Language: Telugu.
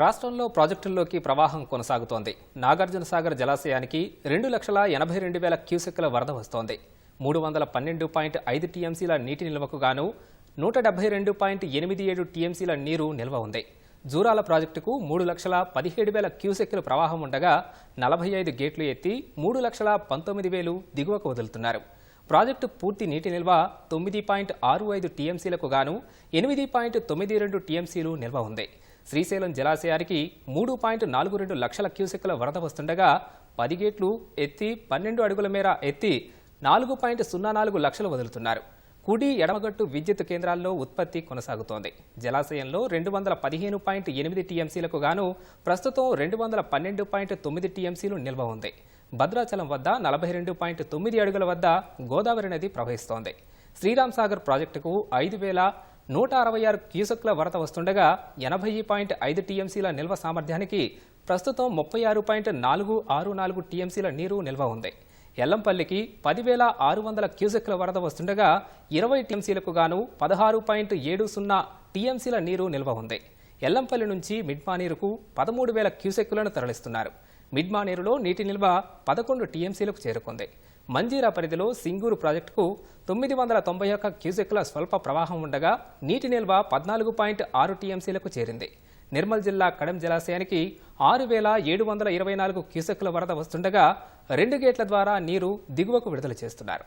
రాష్ట్రంలో ప్రాజెక్టుల్లోకి ప్రవాహం కొనసాగుతోంది. నాగార్జున సాగర్ జలాశయానికి రెండు లక్షల ఎనభై రెండు వేల క్యూసెక్కుల వరద వస్తోంది. మూడు వందల పన్నెండు పాయింట్ ఐదు టీఎంసీల నీటి నిల్వకు గాను నూట డెబ్బై రెండు పాయింట్ ఎనిమిది ఏడు టీఎంసీల నీరు నిల్వ ఉంది. జూరాల ప్రాజెక్టుకు మూడు లక్షల పదిహేడు వేల క్యూసెక్కుల ప్రవాహం ఉండగా నలభై ఐదు గేట్లు ఎత్తి మూడు లక్షల పంతొమ్మిది వేలు దిగువకు వదులుతున్నారు. ప్రాజెక్టు పూర్తి నీటి నిల్వ తొమ్మిది పాయింట్ ఆరు ఐదు టీఎంసీలకు గాను ఎనిమిది పాయింట్ తొమ్మిది రెండు టీఎంసీలు నిల్వ ఉంది. శ్రీశైలం జలాశయానికి మూడు పాయింట్ నాలుగు రెండు లక్షల క్యూసెక్కుల వరద వస్తుండగా పది గేట్లు ఎత్తి పన్నెండు అడుగుల మేర ఎత్తి నాలుగు పాయింట్ సున్నా నాలుగు లక్షలు వదులుతున్నారు. కుడి ఎడమగట్టు విద్యుత్ కేంద్రాల్లో ఉత్పత్తి కొనసాగుతోంది. జలాశయంలో రెండు వందల పదిహేను పాయింట్ ఎనిమిది టీఎంసీలకు గాను ప్రస్తుతం రెండు వందల పన్నెండు పాయింట్ తొమ్మిది టీఎంసీలు నిల్వ ఉంది. భద్రాచలం వద్ద నలభై రెండు పాయింట్ తొమ్మిది అడుగుల వద్ద గోదావరి నది ప్రవహిస్తోంది. శ్రీరామ్ సాగర్ ప్రాజెక్టుకు ఐదు వేల నూట అరవై ఆరు క్యూసెక్ల వరద వస్తుండగా ఎనభై పాయింట్ ఐదు టీఎంసీల నిల్వ సామర్థ్యానికి ప్రస్తుతం ముప్పై ఆరు పాయింట్ నాలుగు ఆరు నాలుగు టీఎంసీల నీరు నిల్వ ఉంది. ఎల్లంపల్లికి పదివేల ఆరు వందల క్యూసెక్ల వరద వస్తుండగా ఇరవై టీఎంసీలకు గాను పదహారు పాయింట్ ఏడు సున్నా టీఎంసీల నీరు నిల్వ ఉంది. ఎల్లంపల్లి నుంచి మిడ్మానీరుకు పదమూడు వేల క్యూసెక్కులను తరలిస్తున్నారు. మిడ్మానేరులో నీటి నిల్వ పదకొండు టీఎంసీలకు చేరుకుంది. మంజీరా పరిధిలో సింగూరు ప్రాజెక్టుకు తొమ్మిది వందల తొంభై ఒక్క క్యూసెక్ల స్వల్ప ప్రవాహం ఉండగా నీటి నిల్వ పద్నాలుగు పాయింట్ ఆరు టీఎంసీలకు చేరింది. నిర్మల్ జిల్లా కడెం జలాశయానికి ఆరు వేల ఏడు వందల ఇరవై నాలుగు క్యూసెక్ల వరద వస్తుండగా రెండు గేట్ల ద్వారా నీరు దిగువకు విడుదల చేస్తున్నారు.